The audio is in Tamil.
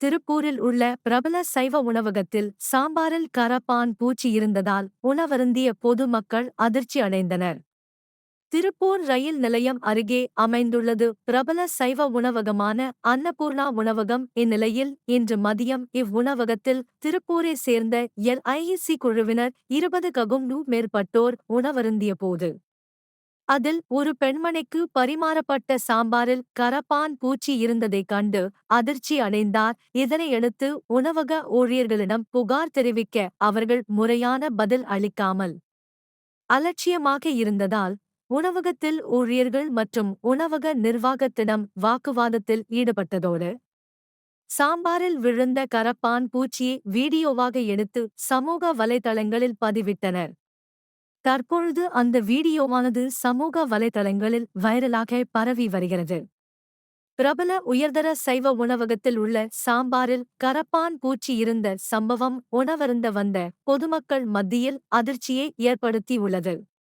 திருப்பூரில் உள்ள பிரபல சைவ உணவகத்தில் சாம்பாரில் கரப்பான் பூச்சி இருந்ததால் உணவருந்திய பொதுமக்கள் அதிர்ச்சி அடைந்தனர். திருப்பூர் ரயில் நிலையம் அருகே அமைந்துள்ளது பிரபல சைவ உணவகமான அன்னபூர்ணா உணவகம். இந்நிலையில் இன்று மதியம் இவ்வுணவகத்தில் திருப்பூரை சேர்ந்த எல்ஐசி குழுவினர் இருபது ககும் மேற்பட்டோர் உணவருந்திய போது அதில் ஒரு பெண்மணிக்கு பரிமாறப்பட்ட சாம்பாரில் கரப்பான் பூச்சி இருந்ததைக் கண்டு அதிர்ச்சி அடைந்தார். இதனையடுத்து உணவக ஊழியர்களிடம் புகார் தெரிவிக்க அவர்கள் முறையான பதில் அளிக்காமல் அலட்சியமாக இருந்ததால் உணவகத்தில் ஊழியர்கள் மற்றும் உணவக நிர்வாகத்திடம் வாக்குவாதத்தில் ஈடுபட்டதோடு சாம்பாரில் விழுந்த கரப்பான் பூச்சியை வீடியோவாக எடுத்து சமூக வலைதளங்களில் பதிவிட்டனர். தற்பொழுது அந்த வீடியோவானது சமூக வலைதளங்களில் வைரலாக பரவி வருகிறது. பிரபல உயர்தர சைவ உணவகத்தில் உள்ள சாம்பாரில் கரப்பான் பூச்சி இருந்த சம்பவம் உணவருந்த வந்த பொதுமக்கள் மத்தியில் அதிர்ச்சியை ஏற்படுத்தியுள்ளது